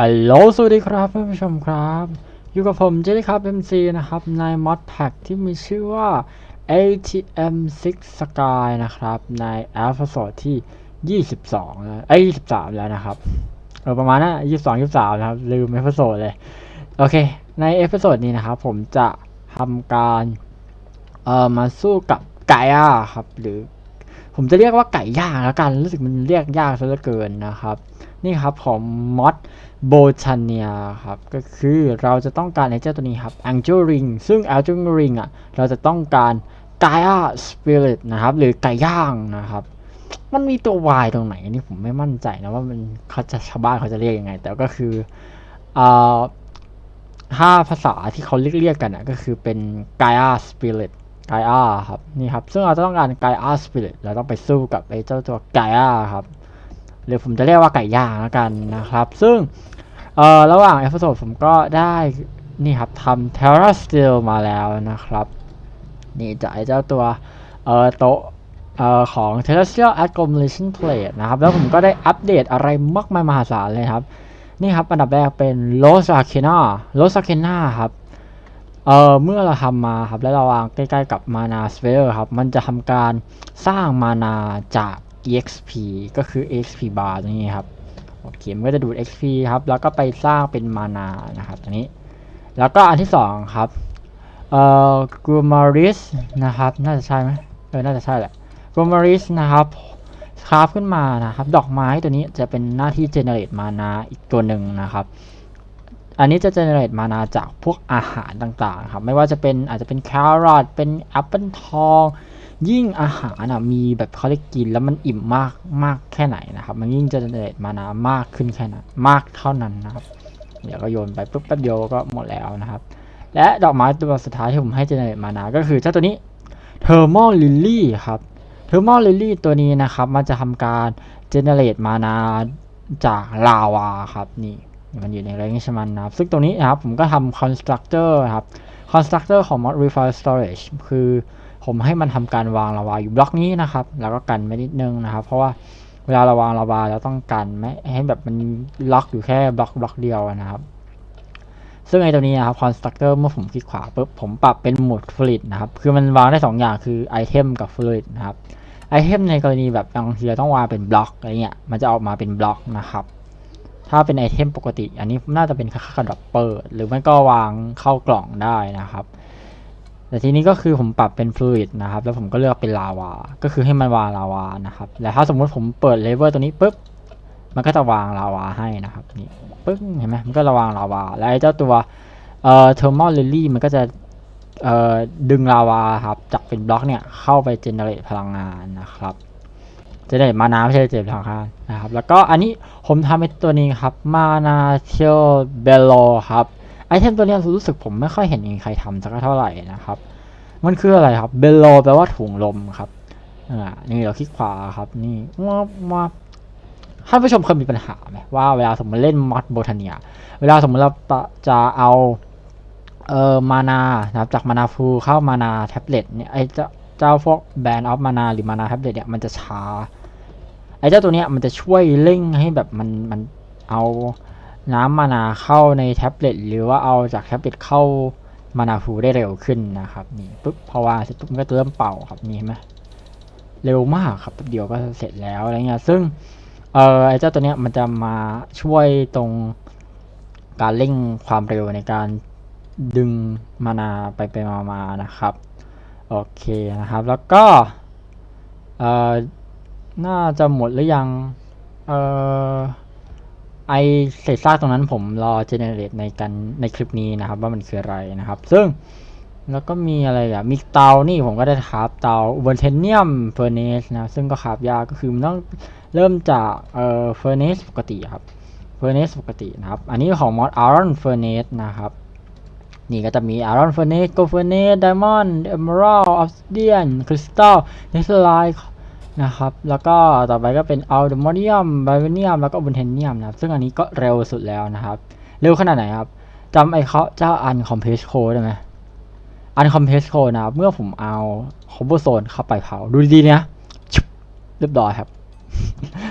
ฮัลโหล สวัสดีครับท่านผู้ชมครับ อยู่กับผมเจลี่ครับ MC นะครับ ใน mod pack ที่มีชื่อว่า ATM 6 Sky นะครับ ใน episode ที่ 22แล้วเอ้ย23 แล้วนะครับ เออประมาณนั้น22 23 นะครับ ลืม episode เลย โอเค ใน episode นี้นะครับ ผมจะทำการ เอ่อ มาสู้กับไก่ย่าครับ หรือ ผมจะเรียกว่าไก่ย่างแล้วกัน รู้สึกมันเรียกยากซะเหลือเกินนะครับ นี่ครับของมอดโบชาเนียครับ ก็คือเราจะต้องการไอ้เจ้าตัวนี้ครับ Angel Ring ซึ่ง Angel Ring อะ เราจะต้องการ Gaia Spirit นะครับ หรือไก่ย่างนะครับ มันมีตัว Y ตรงไหน นี่ผมไม่มั่นใจนะว่ามันเขาจะชาวบ้านเขาจะเรียกยังไง แต่ก็คืออ่าถ้าภาษาที่เขาเรียกกันอะก็คือเป็น Gaia Spirit ไกอาครับนี่ครับ ซึ่งเราจะต้องการไกอาสปิริตเราต้องไปสู้กับไอ้เจ้าตัวไกอาครับ หรือผมจะเรียกว่าไก่ย่างแล้วกันนะครับ ซึ่งเอ่อระหว่างเอพิโซดผมก็ได้นี่ครับทำ Terra Steel มาแล้วนะครับ นี่จากไอเจ้าตัวเอ่อโต๊ะเอ่อของ Terrestrial Accumulation Plate นะครับ แล้วผมก็ได้อัปเดตอะไรมากมายมหาศาลเลยครับ นี่ครับ อันดับแรกเป็น Los Arcana Los Arcana ครับเอ่อเมื่อเราทำมาครับ แล้วเราวางใกล้ๆกับมานาสเฟลครับ มันจะทำการสร้างมานาจาก exp ก็คือ exp bar ตรงนี้ครับโอเคมันก็จะดูด xp ครับ แล้วก็ไปสร้างเป็นมานานะครับตรงนี้ แล้วก็อันที่สองครับเอ่อ g r u m a r i s นะครับ น่าจะใช่ไหมเออน่าจะใช่แหละ g r u m a r i s นะครับคราฟขึ้นมานะครับ ดอกไม้ตัวนี้จะเป็นหน้าที่ generate มานาอีกตัวหนึ่งนะครับอันนี้จะ generate มานาจากพวกอาหารต่างๆครับ ไม่ว่าจะเป็นอาจจะเป็นแครอทเป็นแอปเปิลทอง ยิ่งอาหารอะมีแบบเขาได้กินแล้วมันอิ่มมากมากแค่ไหนนะครับ มันยิ่งจะ generate มานามากขึ้นแค่นั้นมากเท่านั้นนะครับ เดี๋ยวก็โยนไปปุ๊บแป๊บเดียวก็หมดแล้วนะครับ และดอกไม้ตัวสุดท้ายที่ผมให้ generate มานาก็คือเจ้าตัวนี้ thermal lily ครับ thermal lily ตัวนี้นะครับ มันจะทำการ generate มานาจากลาวาครับนี่มันอยู่ในเรนจ์มันนะครับ ซึ่งตรงนี้นะครับผมก็ทำ constructor ครับ constructor ของ mod refile storage คือ ผมให้มันทำการวางลาวาอยู่บล็อกนี้นะครับ แล้วก็กันไว้นิดนึงนะครับ เพราะว่าเวลาราวางลาวาเราต้องกันไม่ให้แบบมันล็อกอยู่แค่บล็อกบล็อกเดียวนะครับ ซึ่งไอตัวนี้นะครับ constructor เมื่อผมคลิกขวาปุ๊บผมปรับเป็นโหมด fluid นะครับ คือมันวางได้สองอย่างคือ item กับ fluid นะครับ item ในกรณีแบบบางทีเราต้องวางเป็นบล็อกอะไรเงี้ยมันจะออกมาเป็นบล็อกนะครับถ้าเป็นไอเทมปกติ อันนี้น่าจะเป็นค่าดรอปเปอร์หรือไม่ก็วางเข้ากล่องได้นะครับ แต่ทีนี้ก็คือผมปรับเป็นฟลูอิดนะครับ แล้วผมก็เลือกเป็นลาวา ก็คือให้มันวางลาวานะครับ แล้วถ้าสมมุติผมเปิดเลเวลตัวนี้ปุ๊บ มันก็จะวางลาวาให้นะครับ นี่ปึ้งเห็นไหมมันก็ระวางลาวา แล้วไอ้เจ้าตัวเอ่อเทอร์มอลลิลี่มันก็จะเอ่อดึงลาวาครับ จากเป็นบล็อกเนี่ยเข้าไปเจเนเรตพลังงานนะครับจะได้มานาไม่ใช่เจ็บทางข้างนะครับ แล้วก็อันนี้ผมทำเป็นตัวนี้ครับ มานาเทลเบลโลครับ เทมตัวนี้รู้สึกผมไม่ค่อยเห็นใครทำสักเท่าไหร่นะครับ มันคืออะไรครับเบลโลแปลว่าถุงลมครับอ่านี่เราคลิกขวาครับ นี่มามาท่านผู้ชมเคยมีปัญหาไหมว่าเวลาสมมติเล่นมอดโบทเนีย เวลาสมมติเราจะเอาเอ่อมานานะครับจากมานาฟูเข้ามานาแท็บเล็ตเนี่ยไอเจ้าเจ้าพวกแบนออฟมานาหรือมานาแท็บเล็ตเนี่ยมันจะช้าไอ้เจ้าตัวเนี้ยมันจะช่วยเร่งให้แบบมันมันเอา น้ำมานาเข้าในแท็บเล็ตหรือว่าเอาจากแท็บเล็ตเข้ามานาฟูได้เร็วขึ้นนะครับนี่ปุ๊บพอวางเสร็จปุ๊บมันก็เริ่มเป่าครับนี่เห็นไหมเร็วมากครับแป๊บเดียวก็เสร็จแล้วอะไรเงี้ยซึ่งเออไอเจ้าตัวเนี้ยมันจะมาช่วยตรงการเร่งความเร็วในการดึงมานาไปไปมามานะครับ โอเคนะครับแล้วก็เออน่าจะหมดหรือยังเออ ไอเศษซากตรงนั้นผมรอเจเนเรตในกันในคลิปนี้นะครับ ว่ามันคืออะไรนะครับ ซึ่งแล้วก็มีอะไรอะมีเตานี่ผมก็ได้คราฟเตาบนเทเนียมเฟอร์เนสนะซึ่งก็คราฟยากก็คือมันต้องเริ่มจากเอ่อเฟอร์เนสปกติครับเฟอร์เนสปกตินะครับ อันนี้ของมอดอารอนเฟอร์เนสนะครับ นี่ก็จะมี Iron Furnace Gold Furnace Diamond Emerald Obsidian Crystal n e t h e r i t e น นะครับ แล้วก็ต่อไปก็เป็น Aluminium Vibranium แล้วก็ Titanium นะครับ ซึ่งอันนี้ก็เร็วสุดแล้วนะครับ เร็วขนาดไหนครับจำไอ้เขาเจ้า Uncompress Code ได้ไหม Uncompress Code นะครับ เมื่อผมเอา Cobblestone เข้าไปเผา ดูดีๆนะชุบเรียบร้อยครับ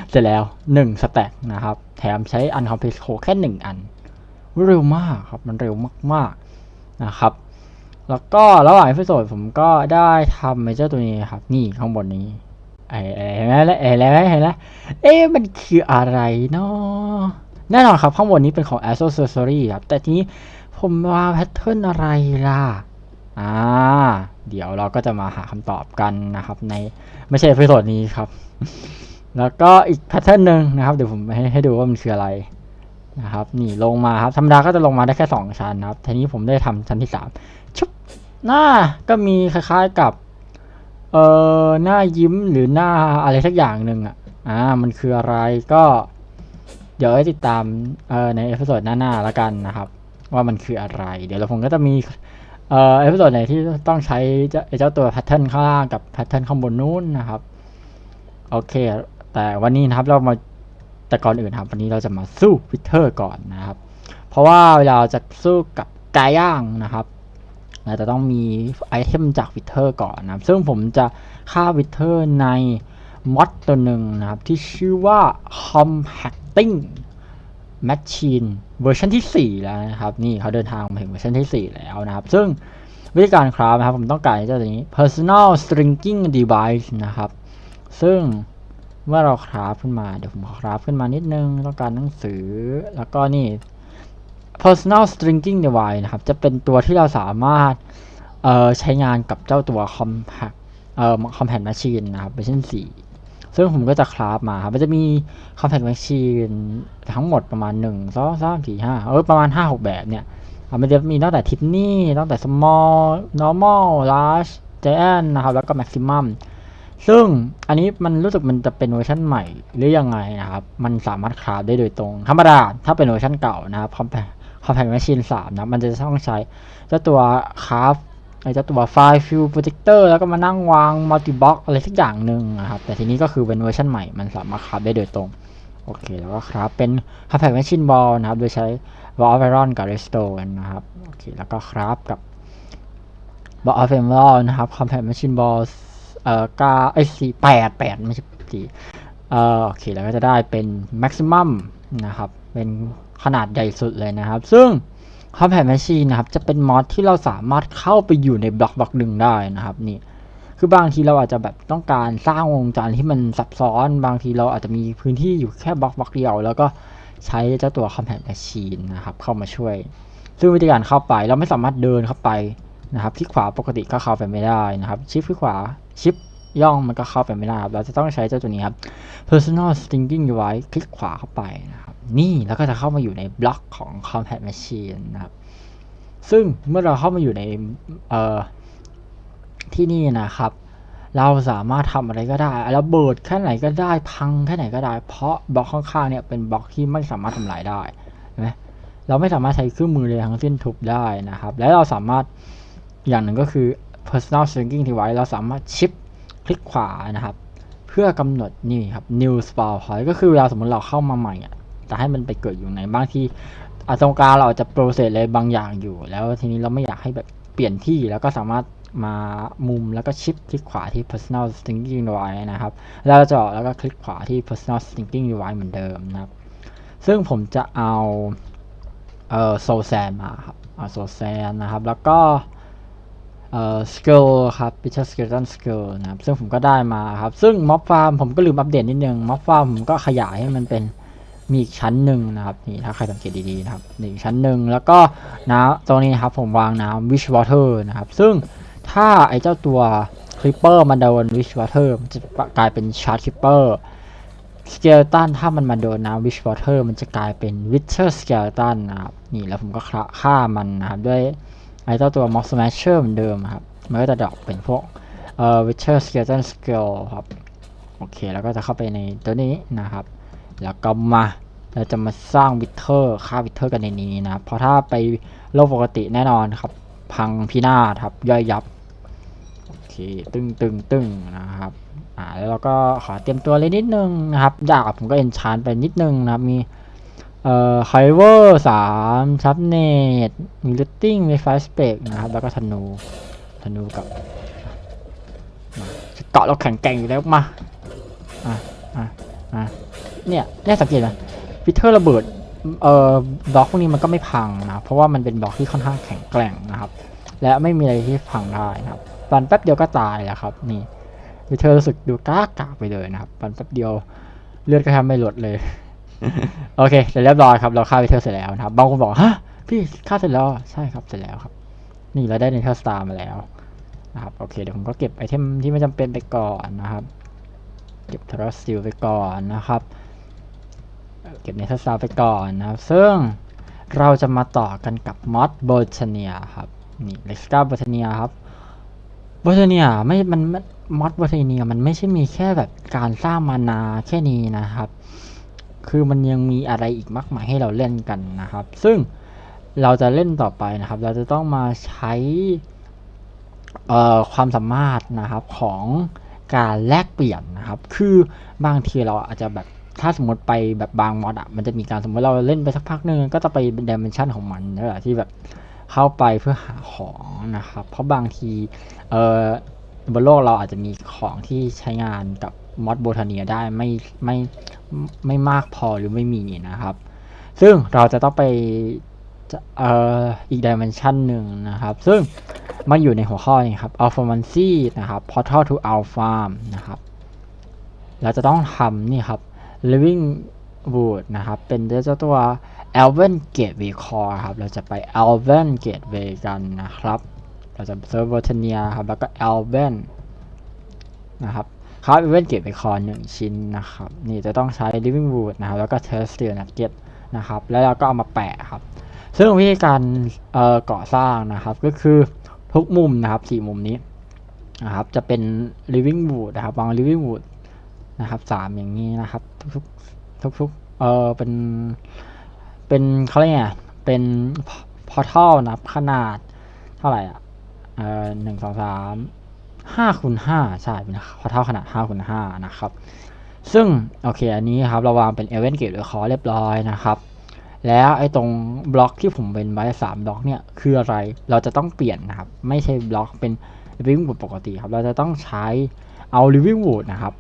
เสร็จแล้วหนึ่งสแต็กนะครับ แถมใช้อันคอมเพล e โคแค่หนึ่งอัน เร็วมากครับ มันเร็วมากๆนะครับแล้วก็ระหว่างเอพิโซดผมก็ได้ทำเมเจอร์ตัวนี้ครับ นี่ข้างบนนี้ เห็นไหมแล้วเห็นแล้วเห็นแล้วเอ๊ะมันคืออะไรเนาะแน่นอนครับ ข้างบนนี้เป็นของ a s o c e s s o r y ครับ แต่ทีนี้ผมวาแพทเทิร์นอะไรล่ะ อ่า เดี๋ยวเราก็จะมาหาคำตอบกันนะครับ ในไม่ใช่เอพิโซดนี้ครับ แล้วก็อีกแพทเทิร์นหนึ่งนะครับ เดี๋ยวผมให้ให้ดูว่ามันคืออะไรนะครับ นี่ลงมาครับธรรมดาก็จะลงมาได้แค่สองชั้นนะครับ ทีนี้ผมได้ทำชั้นที่สามชุบหน้าก็มีคล้ายๆกับ เออหน้ายิ้มหรือหน้าอะไรสักอย่างหนึ่งอะ อ่า มันคืออะไรก็ เดี๋ยวให้ติดตามเออในเอพิโซดหน้าๆแล้วกันนะครับ ว่ามันคืออะไร เดี๋ยวเราผมก็จะมีเอ่อเอพิโซดไหนที่ต้องใช้เจ้าตัวแพทเทิร์นข้างล่างกับแพทเทิร์นข้างบนนู้นนะครับ โอเค แต่วันนี้นะครับเรามาแต่ก่อนอื่นครับวันนี้เราจะมาสู้วิเทอร์ก่อนนะครับ เพราะว่าเวลาเราจะสู้กับกายย่างนะครับ เราจะต้องมีไอเทมจากวิเทอร์ก่อนนะครับ ซึ่งผมจะฆ่าวิเทอร์ในมอดตัวหนึ่งนะครับ ที่ชื่อว่า compacting machine เวอร์ชันที่ 4 แล้วนะครับ นี่เขาเดินทางมาถึงเวอร์ชันที่ 4 แล้วนะครับ ซึ่งวิธีการคราฟนะครับ ผมต้องการเจ้าตัวนี้ personal stringing device นะครับ ซึ่งเมื่อเราคราฟขึ้นมา เดี๋ยวผมคราฟขึ้นมานิดนึง ต้องการหนังสือ แล้วก็นี่ personal stringing device นะครับ จะเป็นตัวที่เราสามารถเออใช้งานกับเจ้าตัว compact เอ่อ compact machine นะครับเวอร์ชัน4ซึ่งผมก็จะคราฟมาครับ มันจะมี compact machine ทั้งหมดประมาณ 1 2 3 4 5 เออ ประมาณ 5 6 แบบเนี่ยอะมันจะมีตั้งแต่ Tiffany ตั้งแต่ small normal large giant นะครับ แล้วก็ maximum ซึ่งอันนี้มันรู้สึกมันจะเป็นเวอร์ชันใหม่หรือยังไงนะครับ มันสามารถคราฟได้โดยตรง ธรรมดา ถ้าเป็นเวอร์ชันเก่านะครับ compact compact machine 3นะ มันจะต้องใช้เจ้าตัวคราฟไอ้เจ้าตัวไฟล์ฟิลโปรเจคเตอร์แล้วก็มานั่งวางมัลติบ็อกอะไรสักอย่างหนึ่งนะครับ แต่ทีนี้ก็คือเป็นเวอร์ชันใหม่มันสามารถคราฟได้โดยตรง โอเค แล้วก็คราฟเป็น compact machine ball นะครับ โดยใช้ ball of iron กับ redstone นะครับโอเคแล้วก็คราฟกับ ball of emerald นะครับ compact machine ball เอ่อก้าไอ้สี่แปดแปดไม่ใช่สี่เอ่อโอเคแล้วก็จะได้เป็น maximum นะครับ เป็น ขนาดใหญ่สุดเลยนะครับ ซึ่ง compact machine นะครับ จะเป็นมอดที่เราสามารถเข้าไปอยู่ในบล็อกบล็อกหนึ่งได้นะครับนี่คือบางทีเราอาจจะแบบต้องการสร้างวงจรที่มันซับซ้อน บางทีเราอาจจะมีพื้นที่อยู่แค่บล็อกบล็อกเดียว แล้วก็ใช้เจ้าตัว compact machine นะครับเข้ามาช่วย ซึ่งวิธีการเข้าไปเราไม่สามารถเดินเข้าไปนะครับที่ขวาปกติก็เข้าไปไม่ได้นะครับ ชิปที่ขวาชิป ย่องมันก็เข้าไปไม่ได้ครับเราจะต้องใช้เจ้าตัวนี้ครับ personal stringing device คลิกขวาเข้าไปนะครับ นี่แล้วก็จะเข้ามาอยู่ในบล็อกของ compact machine นะครับ ซึ่งเมื่อเราเข้ามาอยู่ในเอ่อที่นี่นะครับ เราสามารถทำอะไรก็ได้ระเบิดแค่ไหนก็ได้พังแค่ไหนก็ได้ เพราะบล็อกข้างๆเนี่ยเป็นบล็อกที่ไม่สามารถทำลายได้เห็นไหมเราไม่สามารถใช้เครื่องมือเลยทั้งสิ้นทุบได้นะครับ และเราสามารถอย่างหนึ่งก็คือ personal stringing device เราสามารถชิป คลิกขวานะครับ เพื่อกำหนดนี่ครับ new spawn point ก็คือเวลาสมมติเราเข้ามาใหม่อะจะให้มันไปเกิดอยู่ในบางที่อาตรงกลางเราจะโปรเซสอะไรบางอย่างอยู่ แล้วทีนี้เราไม่อยากให้แบบเปลี่ยนที่แล้วก็สามารถมามุมแล้วก็ชิปคลิกขวาที่ personal stringing device นะครับ แล้วเราจะออกแล้วก็คลิกขวาที่ personal stringing device เหมือนเดิมนะครับ ซึ่งผมจะเอาเอ่อโซแซนมาครับเอาโซแซนนะครับ แล้วก็ เอ่อ skill ครับ Bitter skeleton skill นะครับซึ่งผมก็ได้มาครับ ซึ่ง mob farm ผมก็ลืมอัปเดตนิดนึง mob farm ผมก็ขยายให้มันเป็นมีอีกชั้นหนึ่งนะครับนี่ถ้าใครสังเกตดีๆนะครับนี่อีกชั้นหนึ่งแล้วก็น้ำตรงนี้นะครับผมวางน้ำ wish water นะครับ ซึ่งถ้าไอ้เจ้าตัว creeper มันโดน wish water มันจะกลายเป็น shard creeper สเกลตันถ้ามันมาโดนน้ำวิชวอเตอร์มันจะกลายเป็นวิชเชอร์สเกลตันนะครับนี่แล้วผมก็ฆ่ามันนะครับด้วย ไอ้เจ้าตัวมอสแมชเชอร์เหมือนเดิมครับ มันก็จะดรอกเป็นพวกเอ่อวิชเชอร์สเกลตันสเกลครับ โอเค แล้วก็จะเข้าไปในตัวนี้นะครับ แล้วก็มาเราจะมาสร้างวิเทอร์ฆ่าวิเทอร์กันในนี้นะ เพราะถ้าไปโลกปกติแน่นอนครับ พังพินาศครับ ย่อยยับ โอเค ตึงตึงตึงนะครับ อ่า แล้วเราก็ขอเตรียมตัวเลยนิดนึงนะครับ ดาบผมก็เอนชานไปนิดนึงนะครับ มี เอ่อไฮเวอร์สามชับเนตมีลูตติ้งมีไฟสเปกนะครับ แล้วก็ธนู ธนูกับเกาะเราแข็งแกร่งอยู่แล้วมา อะ อะนะเนี่ยเนี่ยสังเกตไหมวิเทอร์ระเบิด เอ่อบล็อกพวกนี้มันก็ไม่พังนะ เพราะว่ามันเป็นบล็อกที่ค่อนข้างแข็งแกร่งนะครับ และไม่มีอะไรที่พังได้นะครับปันแป๊บเดียวก็ตายแล้วครับ นี่วิเทอร์รู้สึกดูก้ากากไปเลยนะครับปันแป๊บเดียวเลือดก็แทบไม่ลดเลย โอเคเสร็จเรียบร้อยครับ เราฆ่าวิเทอร์เสร็จแล้วนะครับ บางคนบอกฮะพี่ฆ่าเสร็จแล้วใช่ครับเสร็จแล้วครับ นี่เราได้เนเธอร์สตาร์มาแล้วนะครับโอเคเดี๋ยวผมก็เก็บไอเทมที่ไม่จำเป็นไปก่อนนะครับ เก็บทรัสซิลไปก่อนนะครับ เก็บเนเธอร์สตาร์ไปก่อนนะครับ ซึ่งเราจะมาต่อกันกับมอดโบทเนียครับนี่เล็กซ์กาโบทเนียครับโบทเนียไม่มันมอดโบทเนียมันไม่ใช่มีแค่แบบการสร้างมานาแค่นี้นะครับ คือมันยังมีอะไรอีกมากมายให้เราเล่นกันนะครับ ซึ่งเราจะเล่นต่อไปนะครับ เราจะต้องมาใช้ความสามารถนะครับของการแลกเปลี่ยนนะครับ คือบางทีเราอาจจะแบบถ้าสมมติไปแบบบางมอดอะ มันจะมีการสมมติเราเล่นไปสักพักหนึ่งก็จะไปดิเมนชันของมันนั่แหละที่แบบเข้าไปเพื่อหาของนะครับ เพราะบางทีเอ่อบนโลกเราอาจจะมีของที่ใช้งานกับมอดโบทาเนียได้ไม่ไม่ ไม่มากพอหรือไม่มีนะครับ ซึ่งเราจะต้องไปเอ่ออีกดิเมนชันหนึ่งนะครับ ซึ่งมันอยู่ในหัวข้อนี้ครับ Alphamancy นะครับ Portal to Alpha นะครับ เราจะต้องทำนี่ครับ Living Wood นะครับ เป็นเจ้าตัว Elven Gateway Core ครับ เราจะไป Elven Gateway กันนะครับ เราจะเซิร์ฟเวอร์เทเนียครับ แล้วก็ Elven นะครับ ครับ Elven Gateway Core หนึ่งชิ้นนะครับ นี่จะต้องใช้ Living Wood นะครับ แล้วก็ Terrestrial Nugget นะครับ แล้วเราก็เอามาแปะครับ ซึ่งวิธีการเอ่อก่อสร้างนะครับก็คือทุกมุมนะครับสี่มุมนี้นะครับ จะเป็น living wood นะครับวาง living wood นะครับสามอย่างนี้นะครับ ทุกๆทุกๆเออเป็นเป็นเขาเรียกไงเป็น portal นะครับขนาดเท่าไหร่อะเออหนึ่งสองสาม ห้าคูณห้าใช่เป็น portal ขนาดห้าคูณห้านะครับ ซึ่งโอเคอันนี้ครับเราวางเป็น event gate หรือคอเรียบร้อยนะครับ แล้วไอ้ตรงบล็อกที่ผมเป็นไว้สามบล็อกเนี่ยคืออะไรเราจะต้องเปลี่ยนนะครับ ไม่ใช่บล็อกเป็น living wood ปกติครับ เราจะต้องใช้เอา living wood นะครับ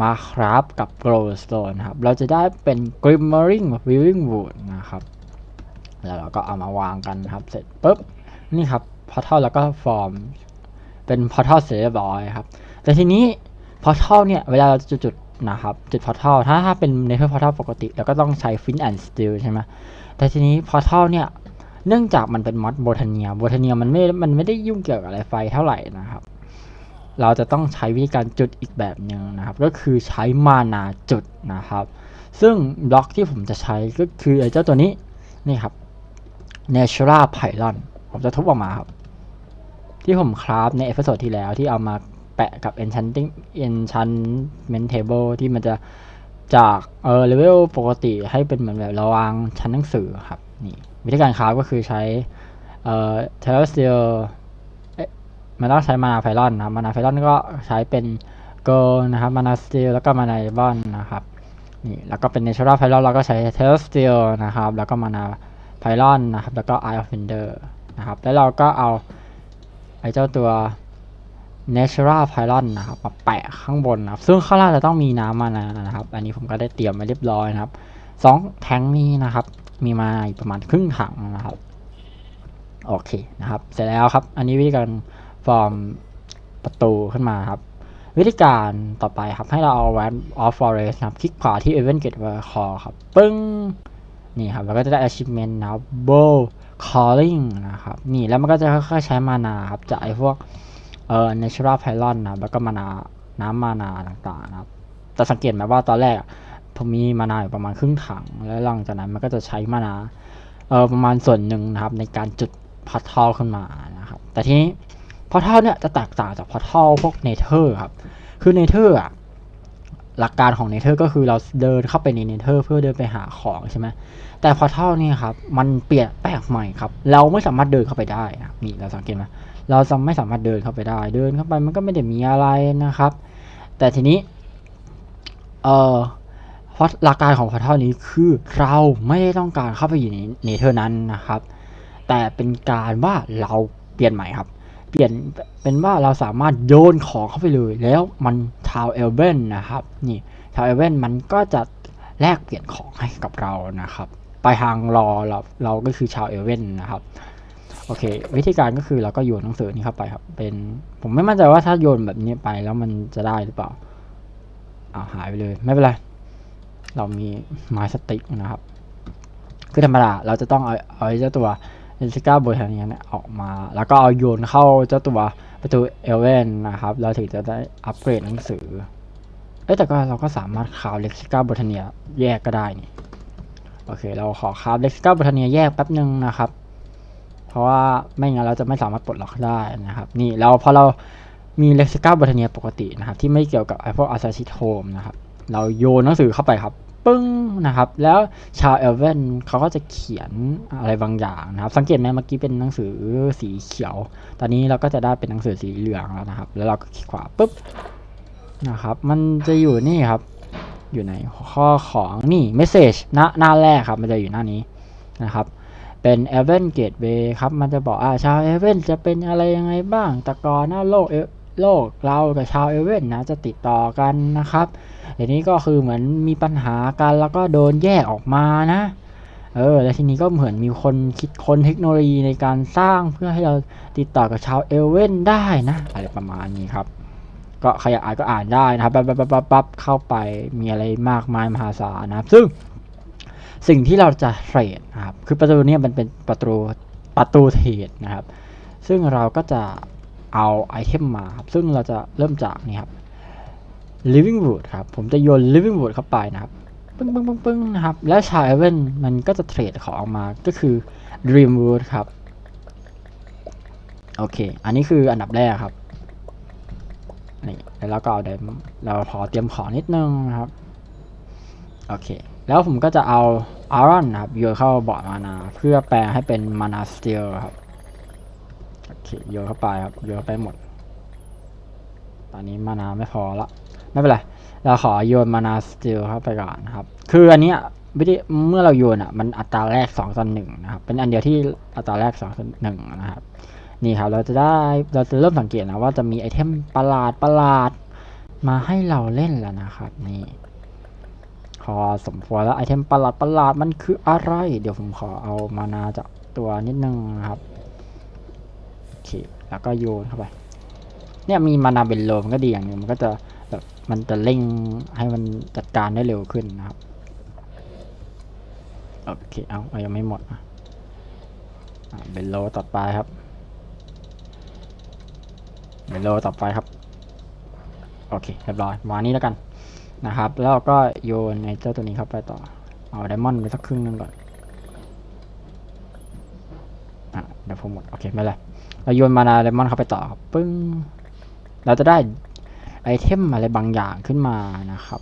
มาคราฟกับ glowstone นครับ เราจะได้เป็น glimmering living wood นะครับ แล้วเราก็เอามาวางกันนะครับ เสร็จปุ๊บนี่ครับ portal แล้วก็ฟอร์ม เป็น portal เสร็จเรียบร้อยครับ แต่ทีนี้ portal เนี่ย เวลาเราจะจุดนะครับจุด portal ถ้าถ้าเป็น nether portal ปกติเราก็ต้องใช้ flint and steel ใช่ไหมแต่ทีนี้ portal เนี่ย เนื่องจากมันเป็นมอดโบทาเนียโบทาเนียมันไม่ มันไม่ได้ยุ่งเกี่ยวกับอะไรไฟเท่าไหร่นะครับ เราจะต้องใช้วิธีการจุดอีกแบบหนึ่งนะครับ ก็คือใช้มานาจุดนะครับ ซึ่งบล็อกที่ผมจะใช้ก็คือไอ้เจ้าตัวนี้นี่ครับ Natural Pylon ผมจะทุบออกมาครับ ที่ผมคราฟในเอพิโซดที่แล้วที่เอามาแปะกับ enchanting enchantment table ที่มันจะจากเออเลเวลปกติให้เป็นเหมือนแบบราวางชั้นหนังสือครับนี่วิธีการคราฟก็คือใช้เอ่อ terrestrial เอ๊ะมันต้องใช้มานาไพลอนนะครับมานาไพลอนก็ใช้เป็น go นะครับมานาสตีลแล้วก็มานาบอนนะครับนี่แล้วก็เป็น natural pylon เราก็ใช้ terrestrial นะครับแล้วก็มานาไพลอนนะครับแล้วก็ eye of wonder นะครับแล้วเราก็เอา ไอ้เจ้าตัว natural pylon นะครับมาแปะข้างบนนะครับ ซึ่งข้างล่างจะต้องมีน้ำมานานะครับ อันนี้ผมก็ได้เตรียมไว้เรียบร้อยนะครับสองแทงนี้นะครับ มีมาประมาณครึ่งถังนะครับ โอเคนะครับ เสร็จแล้วครับ อันนี้วิธีการฟอร์มประตูขึ้นมาครับ วิธีการต่อไปครับ ให้เราเอาแวน off forest นะครับ คลิกขวาที่ event gate call ครับ ปึ้ง นี่ครับ เราก็จะได้ achievement นะครับ bow calling นะครับ นี่แล้วมันก็จะค่อยๆใช้มานาครับจากไอ้พวกเอ่อ natural pylon นะแล้วก็มานาน้ำมานาต่างๆนะครับแต่สังเกตไหมว่าตอนแรกอะผมมีมานาอยู่ประมาณครึ่งถัง แล้วหลังจากนั้นมันก็จะใช้มานาเออประมาณส่วนหนึ่งนะครับ ในการจุดพอร์ทัลขึ้นมานะครับ แต่ทีนี้พอร์ทัลเนี่ยจะแตกต่างจากพอร์ทัลพวกเนเธอร์ครับ คือเนเธอร์อะ หลักการของเนเธอร์ก็คือเราเดินเข้าไปในเนเธอร์เพื่อเดินไปหาของใช่ไหมแต่พอร์ทัลเนี่ยครับ มันเปลี่ยนแปลกใหม่ครับ เราไม่สามารถเดินเข้าไปได้อะนี่เราสังเกตไหมเราจะไม่สามารถเดินเข้าไปได้ เดินเข้าไปมันก็ไม่ได้มีอะไรนะครับ แต่ทีนี้ เอ่อเพราะหลักการของพอร์ทัลนี้คือเราไม่ได้ต้องการเข้าไปอยู่ในเนเธอร์นั้นนะครับ แต่เป็นการว่าเราเปลี่ยนใหม่ครับ เปลี่ยนเป็นว่าเราสามารถโยนของเข้าไปเลย แล้วมันทาวเอลเบนนะครับนี่ชาวเอลเว่นมันก็จะแลกเปลี่ยนของให้กับเรานะครับปลายทางรอเราเราก็คือชาวเอลเว่นนะครับโอเค วิธีการก็คือเราก็โยนหนังสือนี้เข้าไปครับ เป็นผมไม่มั่นใจว่าถ้าโยนแบบนี้ไปแล้วมันจะได้หรือเปล่าอ้าหายไปเลยไม่เป็นไรเรามีไม้สติ๊กนะครับ คือธรรมดาเราจะต้องเอาเอาไอ้เจ้าตัว เอลิก้าโบทานีเนี่ยออกมา แล้วก็เอาโยนเข้าเจ้าตัวประตูเอเวนนะครับ เราถึงจะได้อัปเกรดหนังสือ เอ้แต่ก็เราก็สามารถคาวเล็กซิก้าโบทานียแยกก็ได้นี่ โอเค เราขอคาวเล็กซิก้าโบทานียแยกแป๊บหนึ่งนะครับ เพราะว่าไม่งั้นเราจะไม่สามารถปลดล็อกได้นะครับ นี่เราพอเรามีเล็กซิก้าโบทานียปกตินะครับ ที่ไม่เกี่ยวกับไอพวกอาซาชิโทมนะครับ เราโยนหนังสือเข้าไปครับ ปึ้งนะครับ แล้วชาวเอลเวนเขาก็จะเขียนอะไรบางอย่างนะครับ สังเกตไหมเมื่อกี้เป็นหนังสือสีเขียว ตอนนี้เราก็จะได้เป็นหนังสือสีเหลืองแล้วนะครับ แล้วเราก็คลิกขวาปุ๊บนะครับ มันจะอยู่นี่ครับ อยู่ในข้อของนี่ message หน้าหน้าแรกครับ มันจะอยู่หน้านี้นะครับเป็น e v e n Gateway ครับ มันจะบอกอ่าชาวเอเวนจะเป็นอะไรยังไงบ้างแต่ก่อนหน้าโลกเอ โลกเรากับชาวเอเวนนะจะติดต่อกันนะครับเดี๋ยวนี้ก็คือเหมือนมีปัญหากันแล้วก็โดนแยกออกมานะ เออ แล้วทีนี้ก็เหมือนมีคนคิดค้นเทคโนโลยีในการสร้างเพื่อให้เราติดต่อกับชาวเอเวนได้นะ อะไรประมาณนี้ครับ ก็ใครอยากอ่านก็อ่านได้นะครับปั๊บปั๊บปั๊บปั๊บปั๊บเข้าไปมีอะไรมากมายมหาศาลนะครับ ซึ่งสิ่งที่เราจะเทรดนะครับ คือประตูนี้มันเป็นประตูประตูเทรดนะครับ ซึ่งเราก็จะ เอาไอเทมมาครับ ซึ่งเราจะเริ่มจากนี่ครับ living wood ครับ ผมจะโยน living wood เข้าไปนะครับ ปึ้งปึ้งปึ้งปึ้งนะครับ แล้วชาวเอเวนมันก็จะเทรดของออกมา ก็คือ dream wood ครับ โอเค อันนี้คืออันดับแรกครับ นี่ แล้วเราก็เอาเดี๋ยวเราขอเตรียมของนิดนึงนะครับ โอเค แล้วผมก็จะเอาอารอนนะครับโยนเข้าบอร์ดมานา เพื่อแปลงให้เป็นมานาสเตลครับ โอเคโยนเข้าไปครับโยนเข้าไปหมด ตอนนี้มานาไม่พอละไม่เป็นไรเราขอโยนมานาสเตลเข้าไปก่อนครับ คืออันนี้วิธีเมื่อเราโยนอะมันอัตราแรก2ต่อหนึ่งนะครับเป็นอันเดียวที่อัตราแรก2ต่อหนึ่งนะครับนี่ครับเราจะได้เราจะเริ่มสังเกตนะว่าจะมีไอเทมประหลาดประหลาดมาให้เราเล่นแล้วนะครับ นี่พอสมควรแล้วไอเทมประหลาดประหลาดมันคืออะไร เดี๋ยวผมขอเอามานาจากตัวนิดนึงนะครับ เค แล้วก็โยนเข้าไป เนี่ยมีมานาเบนโลมันก็ดีอย่างหนึงมันก็จะแบบมันจะเร่งให้มันจัดการได้เร็วขึ้นนะครับ โอเค เอาเอายังไม่หมดอะเบนโลต่อไปครับ เบนโลต่อไปครับ โอเคเรียบร้อยมานี้แล้วกันนะครับ แล้วก็โยนไอเจ้าตัวนี้เข้าไปต่อ เอาไดมอนด์ไปสักครึ่งหนึงก่อน อะ เดี๋ยวผมหมด โอเค ไม่เป็นไร เราโยนมานาไดมอนเข้าไปต่อครับปึ้ง เราจะได้ไอเทมอะไรบางอย่างขึ้นมานะครับ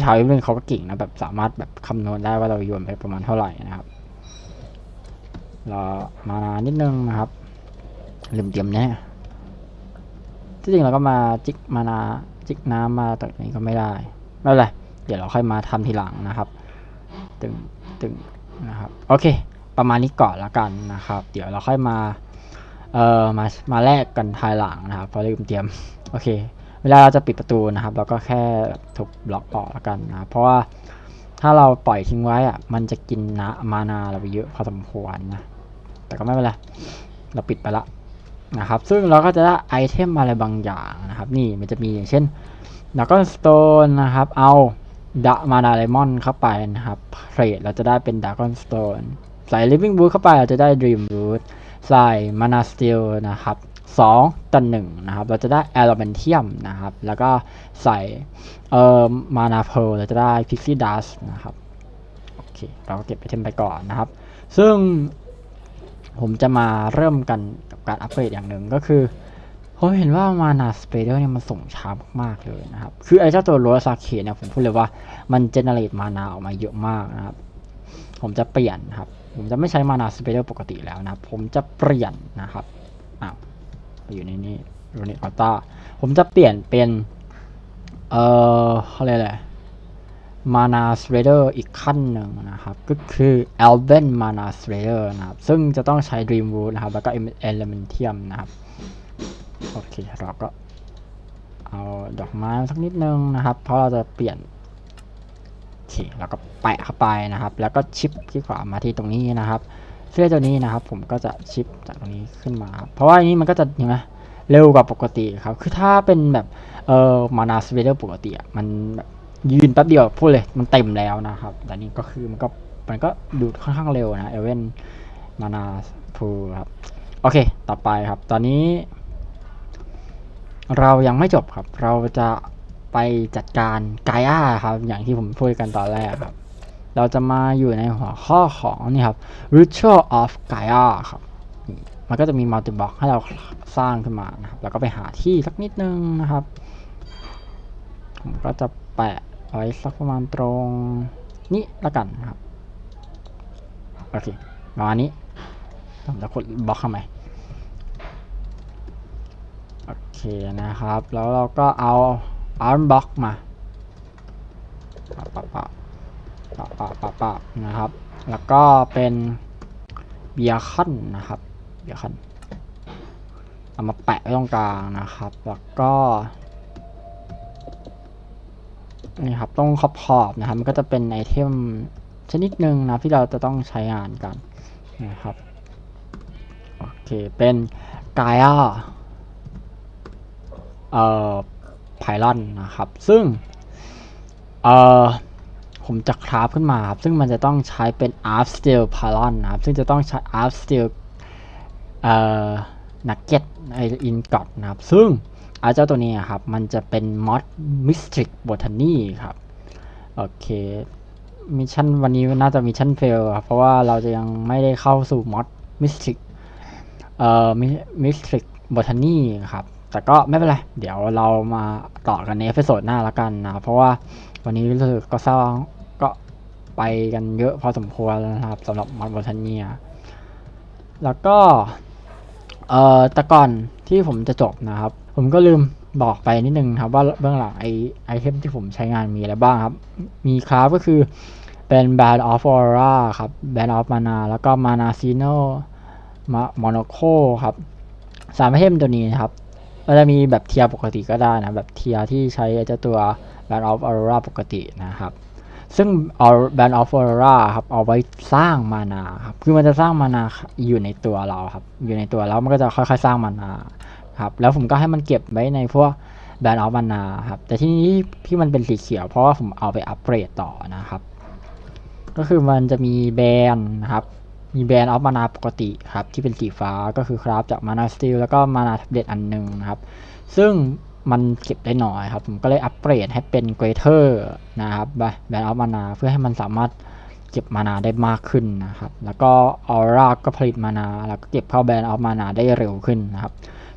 ชาวเอเวนเขาก็เก่งนะแบบสามารถแบบคำนวณได้ว่าเราโยนไปประมาณเท่าไหร่นะครับเรามานานิดนึงนะครับลืมเตรียมเนี่ยที่จริงเราก็มาจิกมานาจิกน้ำมาจากนี้ก็ไม่ได้ไม่เป็นไรเดี๋ยวเราค่อยมาทำทีหลังนะครับ ตึงตึงนะครับ โอเค ประมาณนี้ก่อนละกันนะครับ เดี๋ยวเราค่อยมาเอ่อมามาแลกกันภายหลังนะครับเพราะลืมเตรียมโอเค เวลาเราจะปิดประตูนะครับ เราก็แค่ทุบบล็อกออกล้วกันนะเพราะว่าถ้าเราปล่อยทิ้งไว้อะมันจะกินนะมานาเราไปเยอะพอสมควรนะแต่ก็ไม่เป็นไรเราปิดไปละนะครับ ซึ่งเราก็จะได้ไอเทมอะไรบางอย่างนะครับ นี่มันจะมีอย่างเช่นดักกอนสโตนนะครับ เอาดะมานาไลมอนเข้าไปนะครับเทรดเราจะได้เป็นดักกอนสโตน ใส่ลิฟ i ิ g งบู t เข้าไปเราจะได้ด e มบู t ใส่มานาสตีลนะครับสองต่อหนึ่งนะครับ เราจะได้แอล m เ n นเทียมนะครับ แล้วก็ใส่เอ่อมานาเพลเราจะได้พิกซี่ดัสนะครับ โอเค เราก็เก็บไอเทมไปก่อนนะครับ ซึ่งผมจะมาเริ่มกันกับการอัปเกรดอย่างหนึ่งก็คือผมเห็นว่ามานาสเปเดอร์เนี่ยมันส่งช้ามากๆเลยนะครับ คือไอ้เจ้าตัวโรสาเคเนี่ยผมพูดเลยว่ามันเจเนเรตมานาออกมาเยอะมากนะครับ ผมจะเปลี่ยนครับ ผมจะไม่ใช้มานาสเปเดอร์ปกติแล้วนะ ผมจะเปลี่ยนนะครับอ้าวไปอยู่ในนี้รูนิอัลต้าผมจะเปลี่ยนเป็น เอ่อเขาเรียกอะไรมานาสเ a เดอร์อีกขั้นหนึ่งนะครับ ก็คือ a l b e n Mana s r a d e r นะครับ ซึ่งจะต้องใช้ Dream Root นะครับ แล้วก็ Elementium นะครับ โอเค เราก็เอาดอกไม้สักนิดนึงนะครับ เพราะเราจะเปลี่ยน เคแล้วก็แปะเข้าไปนะครับ แล้วก็ชิปที่ขวามาที่ตรงนี้นะครับ เสื้อตัวนี้นะครับ ผมก็จะชิปจากตรงนี้ขึ้นมา เพราะว่าอันนี้มันก็จะเห็นไหมเร็วกว่าปกติครับ คือถ้าเป็นแบบเอ่อมานาสเวเดอร์ปกติอะมันยืนแป๊บเดียวพูดเลยมันเต็มแล้วนะครับ แต่นี่ก็คือมันก็มันก็ดูดค่อนข้างเร็วนะเอเวนมานาพูครับ โอเค ต่อไปครับ ตอนนี้ เรายังไม่จบครับ เราจะ ไปจัดการไกอาครับ อย่างที่ผมพูดกันตอนแรกครับ เราจะมาอยู่ในหัวข้อของนี่ครับ Ritual of Gaia ครับ มันก็จะมี multi block ให้เราสร้างขึ้นมานะครับ แล้วก็ไปหาที่สักนิดนึงนะครับ ผมก็จะแปะไว้สักประมาณตรงนี้ละกันครับ โอเคประมาณนี้ผมจะกดบล็อกเข้ามโอเคนะครับ แล้วเราก็เอา arm block มาปะปะปะปะปะปะปะนะครับ แล้วก็เป็นเบียร์คันนะครับ เบียร์คันเอามาแปะไว้ตรงกลางนะครับ แล้วก็นี่ครับตรงขอบขอบๆนะครับ มันก็จะเป็นไอเทมชนิดหนึ่งนะที่เราจะต้องใช้งานกันนะครับ โอเค เป็นกายาเอ่อ ไพลอนนะครับ ซึ่งเอ่อผมจะคราฟขึ้นมาครับ ซึ่งมันจะต้องใช้เป็น Art Steel Pylon นะครับ ซึ่งจะต้องใช้ Art Steel เอ่อ Nugget ไออินกอดนะครับ ซึ่งอาเจ้าตัวนี้อะครับ มันจะเป็น Mod Mystic Botany ครับ โอเคมิชชั่นวันนี้น่าจะมิชชั่นเฟลครับ เพราะว่าเราจะยังไม่ได้เข้าสู่ Mod Mystic เอ่อ Mystic Botany ครับ แต่ก็ไม่เป็นไร เดี๋ยวเรามาต่อกันในเอพิโซดหน้าละกันนะครับเพราะว่าวันนี้รู้สึกก็สร้าก็ไปกันเยอะพอสมควรนะครับสำหรับมอนบอทเนีย แล้วก็ เอ่อแต่ก่อนที่ผมจะจบนะครับ ผมก็ลืมบอกไปนิดนึงครับว่าเบื้องหลังไอไอเทมที่ผมใช้งานมีอะไรบ้างครับ มีคราฟก็คือเป็น Band of Aura ครับ Band of Mana แล้วก็ Mana s i n o Monaco ครับ สามไอเทมตัวนี้นะครับ ก็จะมีแบบเทียร์ปกติก็ได้นะ แบบเทียร์ที่ใช้เจ้าตัว Band of Aurora ปกตินะครับ ซึ่ง Band of Aurora ครับเอาไว้สร้างมานาครับ คือมันจะสร้างมานาอยู่ในตัวเราครับ อยู่ในตัวแล้วมันก็จะค่อยๆสร้างมานาครับ แล้วผมก็ให้มันเก็บไว้ในพวก Band of Mana ครับ แต่ที่นี้ที่มันเป็นสีเขียวเพราะว่าผมเอาไปอัปเกรดต่อนะครับ ก็คือมันจะมีแบนนะครับ มีแบรนด์ออฟมานาปกติครับที่เป็นสีฟ้าก็คือครับจากมานาสตีลแล้วก็มานาแท็บเล็ตอันหนึ่งนะครับ ซึ่งมันเก็บได้น้อยครับ ผมก็เลยอัปเกรดให้เป็นเกรเทอร์นะครับแบรนด์ออฟมานาเพื่อให้มันสามารถเก็บมานาได้มากขึ้นนะครับ แล้วก็ออร่าก็ผลิตมานา แล้วก็เก็บเข้าแบรนด์ออฟมานาได้เร็วขึ้นนะครับ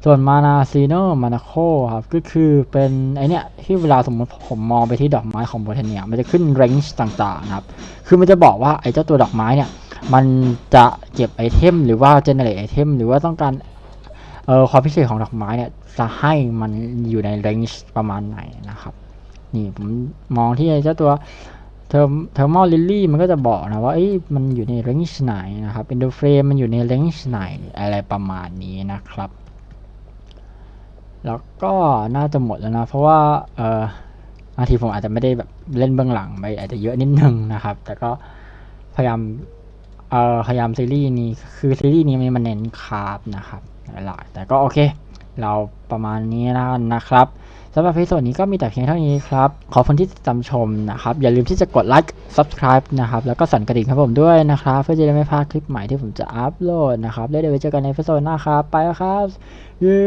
ส่วนมานาซีโนมานาโคครับก็คือเป็นไอเนี้ยที่เวลาสมมติผมมองไปที่ดอกไม้ของโบเทเนียมันจะขึ้นเรนจ์ต่างๆนะครับ คือมันจะบอกว่าไอเจ้าตัวดอกไม้เนี่ย มันจะเก็บไอเทมหรือว่าเจเนเรตไอเทมหรือว่าต้องการเอ่อความพิเศษของดอกไม้เนี่ยจะให้มันอยู่ในเรนจ์ประมาณไหนนะครับ นี่ผมมองที่เจ้าตัวเทอร์เทอร์มอลลิลลี่มันก็จะบอกนะว่าเอ้มันอยู่ในเรนจ์ไหนนะครับเอนโดเฟรมมันอยู่ในเรนจ์ไหนอะไรประมาณนี้นะครับ แล้วก็น่าจะหมดแล้วนะ เพราะว่าเออบางทีผมอาจจะไม่ได้แบบเล่นเบื้องหลังไปอาจจะเยอะนิดนึงนะครับ แต่ก็พยายาม เอ่อพยายามซีรีส์นี้คือซีรีส์นี้มันเน้นคาร์บนะครับหลายๆแต่ก็โอเค เราประมาณนี้แล้วนนะครับสำหรับพิโซดนี้ก็มีแต่เพียงเท่านี้ครับ ขอบคุณที่ติดตามชมนะครับ อย่าลืมที่จะกดไลค์ subscribe นะครับ แล้วก็สั่นกระดิ่งให้ผมด้วยนะครับ เพื่อจะได้ไม่พลาดคลิปใหม่ที่ผมจะอัปโหลดนะครับ แล้วเดี๋ยวไว้เจอกันในพิโซดหน้าครับ ไปแล้วครับ เย้